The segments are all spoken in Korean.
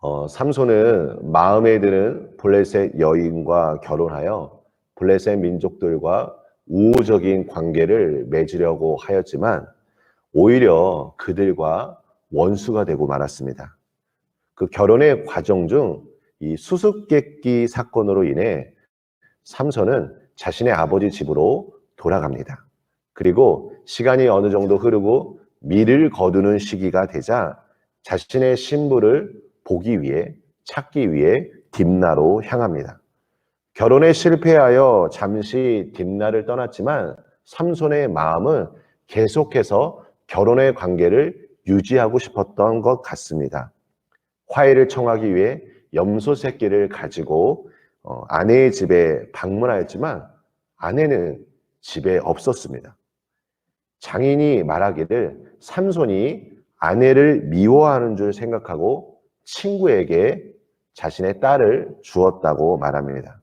어, 삼손은 마음에 드는 블레셋 여인과 결혼하여 블레셋 민족들과 우호적인 관계를 맺으려고 하였지만 오히려 그들과 원수가 되고 말았습니다. 그 결혼의 과정 중 이 수수께끼 사건으로 인해 삼손은 자신의 아버지 집으로 돌아갑니다. 그리고 시간이 어느 정도 흐르고 밀을 거두는 시기가 되자 자신의 신부를 보기 위해 찾기 위해 딥나로 향합니다. 결혼에 실패하여 잠시 딥나를 떠났지만 삼손의 마음은 계속해서 결혼의 관계를 유지하고 싶었던 것 같습니다. 화해를 청하기 위해 염소 새끼를 가지고 어, 아내의 집에 방문하였지만 아내는 집에 없었습니다. 장인이 말하기를 삼손이 아내를 미워하는 줄 생각하고 친구에게 자신의 딸을 주었다고 말합니다.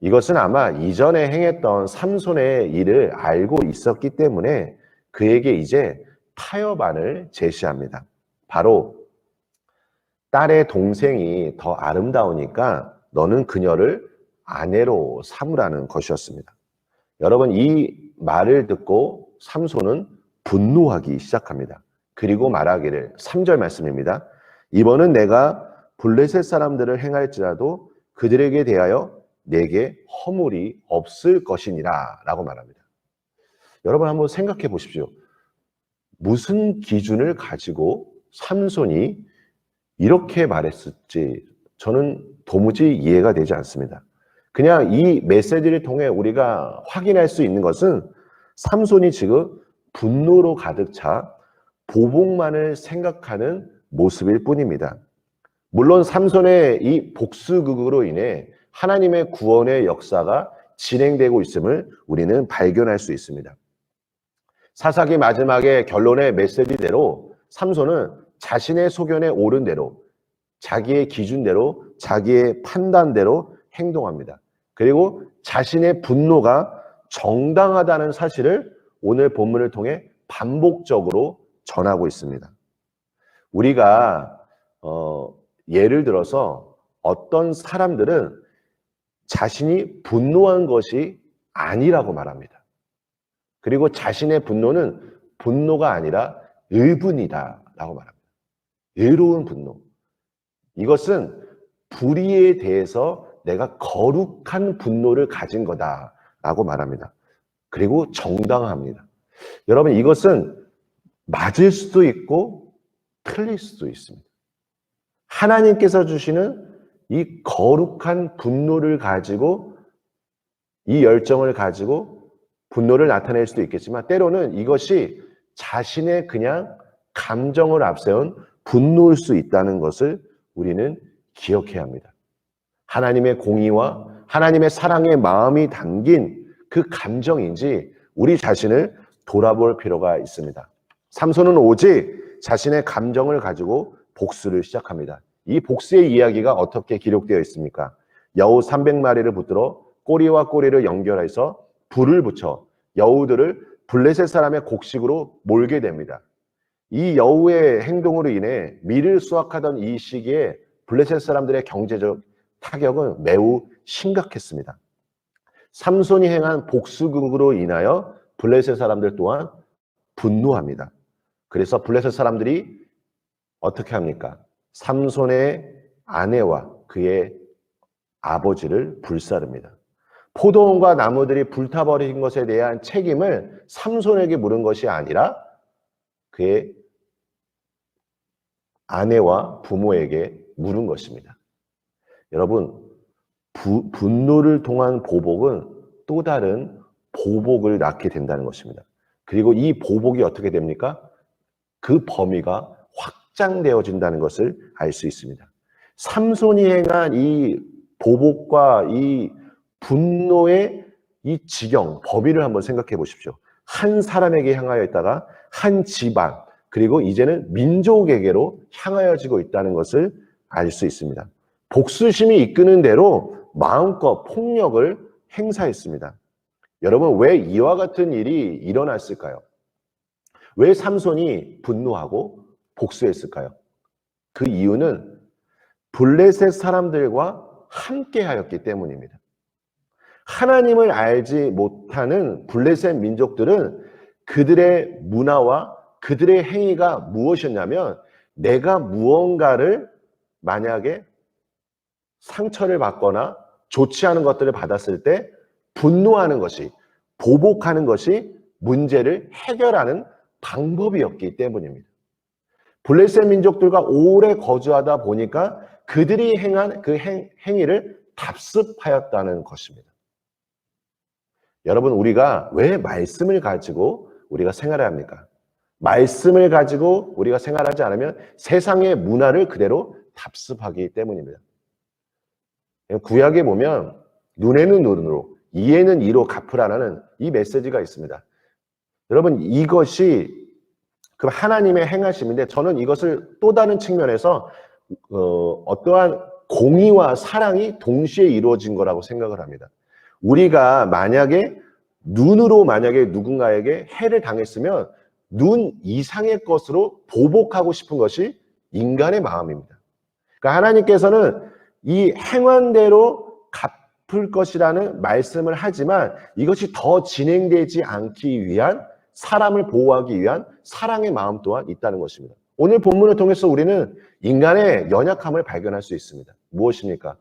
이것은 아마 이전에 행했던 삼손의 일을 알고 있었기 때문에 그에게 이제 타협안을 제시합니다. 바로 딸의 동생이 더 아름다우니까 너는 그녀를 아내로 삼으라는 것이었습니다. 여러분, 이 말을 듣고 삼손은 분노하기 시작합니다. 그리고 말하기를 3절 말씀입니다. 이번은 내가 블레셋 사람들을 행할지라도 그들에게 대하여 내게 허물이 없을 것이니라 라고 말합니다. 여러분 한번 생각해 보십시오. 무슨 기준을 가지고 삼손이 이렇게 말했을지 저는 도무지 이해가 되지 않습니다. 그냥 이 메시지를 통해 우리가 확인할 수 있는 것은 삼손이 지금 분노로 가득 차 보복만을 생각하는 모습일 뿐입니다. 물론 삼손의 이 복수극으로 인해 하나님의 구원의 역사가 진행되고 있음을 우리는 발견할 수 있습니다. 사사기 마지막에 결론의 메시지대로 삼손은 자신의 소견에 옳은 대로 자기의 기준대로 자기의 판단대로 행동합니다. 그리고 자신의 분노가 정당하다는 사실을 오늘 본문을 통해 반복적으로 전하고 있습니다. 우리가 어, 예를 들어서 어떤 사람들은 자신이 분노한 것이 아니라고 말합니다. 그리고 자신의 분노는 분노가 아니라 의분이다 라고 말합니다. 의로운 분노. 이것은 불의에 대해서 내가 거룩한 분노를 가진 거다 라고 말합니다. 그리고 정당합니다. 여러분 이것은 맞을 수도 있고 틀릴 수도 있습니다. 하나님께서 주시는 이 거룩한 분노를 가지고 이 열정을 가지고 분노를 나타낼 수도 있겠지만 때로는 이것이 자신의 그냥 감정을 앞세운 분노일 수 있다는 것을 우리는 기억해야 합니다. 하나님의 공의와 하나님의 사랑의 마음이 담긴 그 감정인지 우리 자신을 돌아볼 필요가 있습니다. 삼손은 오직 자신의 감정을 가지고 복수를 시작합니다. 이 복수의 이야기가 어떻게 기록되어 있습니까? 여우 300마리를 붙들어 꼬리와 꼬리를 연결해서 불을 붙여 여우들을 블레셋 사람의 곡식으로 몰게 됩니다. 이 여우의 행동으로 인해 밀을 수확하던 이 시기에 블레셋 사람들의 경제적 타격은 매우 심각했습니다. 삼손이 행한 복수극으로 인하여 블레셋 사람들 또한 분노합니다. 그래서 블레셋 사람들이 어떻게 합니까? 삼손의 아내와 그의 아버지를 불사릅니다. 포도원과 나무들이 불타버린 것에 대한 책임을 삼손에게 물은 것이 아니라 그의 아내와 부모에게 물은 것입니다. 여러분, 부, 분노를 통한 보복은 또 다른 보복을 낳게 된다는 것입니다. 그리고 이 보복이 어떻게 됩니까? 그 범위가 확장되어진다는 것을 알 수 있습니다. 삼손이 행한 이 보복과 이 분노의 이 지경, 범위를 한번 생각해 보십시오. 한 사람에게 향하여 있다가 한 집안, 그리고 이제는 민족에게로 향하여지고 있다는 것을 알 수 있습니다. 복수심이 이끄는 대로 마음껏 폭력을 행사했습니다. 여러분, 왜 이와 같은 일이 일어났을까요? 왜 삼손이 분노하고 복수했을까요? 그 이유는 블레셋 사람들과 함께 하였기 때문입니다. 하나님을 알지 못하는 블레셋 민족들은 그들의 문화와 그들의 행위가 무엇이었냐면 내가 무언가를 만약에 상처를 받거나 좋지 않은 것들을 받았을 때 분노하는 것이 보복하는 것이 문제를 해결하는 방법이었기 때문입니다. 블레셋 민족들과 오래 거주하다 보니까 그들이 행한 그 행, 행위를 답습하였다는 것입니다. 여러분, 우리가 왜 말씀을 가지고 우리가 생활해야 합니까? 말씀을 가지고 우리가 생활하지 않으면 세상의 문화를 그대로 답습하기 때문입니다. 구약에 보면 눈에는 눈으로, 이에는 이로 갚으라는 이 메시지가 있습니다. 여러분, 이것이 그 하나님의 행하심인데 저는 이것을 또 다른 측면에서 어, 어떠한 공의와 사랑이 동시에 이루어진 거라고 생각을 합니다. 우리가 만약에 눈으로 만약에 누군가에게 해를 당했으면 눈 이상의 것으로 보복하고 싶은 것이 인간의 마음입니다. 그러니까 하나님께서는 이 행한대로 갚을 것이라는 말씀을 하지만 이것이 더 진행되지 않기 위한 사람을 보호하기 위한 사랑의 마음 또한 있다는 것입니다. 오늘 본문을 통해서 우리는 인간의 연약함을 발견할 수 있습니다. 무엇입니까?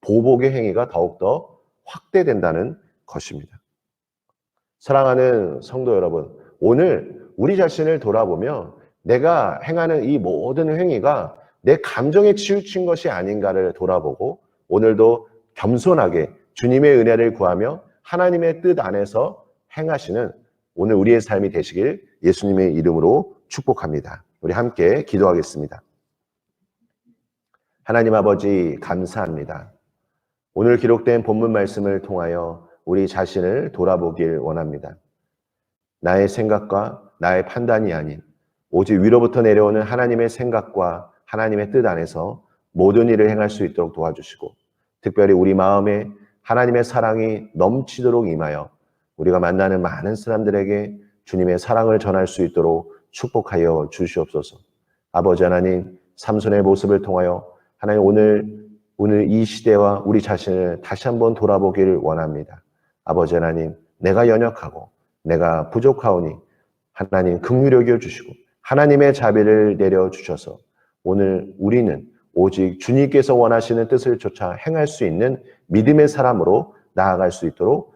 보복의 행위가 더욱더 확대된다는 것입니다. 사랑하는 성도 여러분, 오늘 우리 자신을 돌아보며 내가 행하는 이 모든 행위가 내 감정에 치우친 것이 아닌가를 돌아보고 오늘도 겸손하게 주님의 은혜를 구하며 하나님의 뜻 안에서 행하시는 오늘 우리의 삶이 되시길 예수님의 이름으로 축복합니다. 우리 함께 기도하겠습니다. 하나님 아버지 감사합니다. 오늘 기록된 본문 말씀을 통하여 우리 자신을 돌아보길 원합니다. 나의 생각과 나의 판단이 아닌 오직 위로부터 내려오는 하나님의 생각과 하나님의 뜻 안에서 모든 일을 행할 수 있도록 도와주시고 특별히 우리 마음에 하나님의 사랑이 넘치도록 임하여 우리가 만나는 많은 사람들에게 주님의 사랑을 전할 수 있도록 축복하여 주시옵소서. 아버지 하나님, 삼손의 모습을 통하여 하나님 오늘 오늘 이 시대와 우리 자신을 다시 한번 돌아보기를 원합니다. 아버지 하나님, 내가 연약하고 내가 부족하오니 하나님 긍휼히 여 주시고 하나님의 자비를 내려 주셔서 오늘 우리는 오직 주님께서 원하시는 뜻을 쫓아 행할 수 있는 믿음의 사람으로 나아갈 수 있도록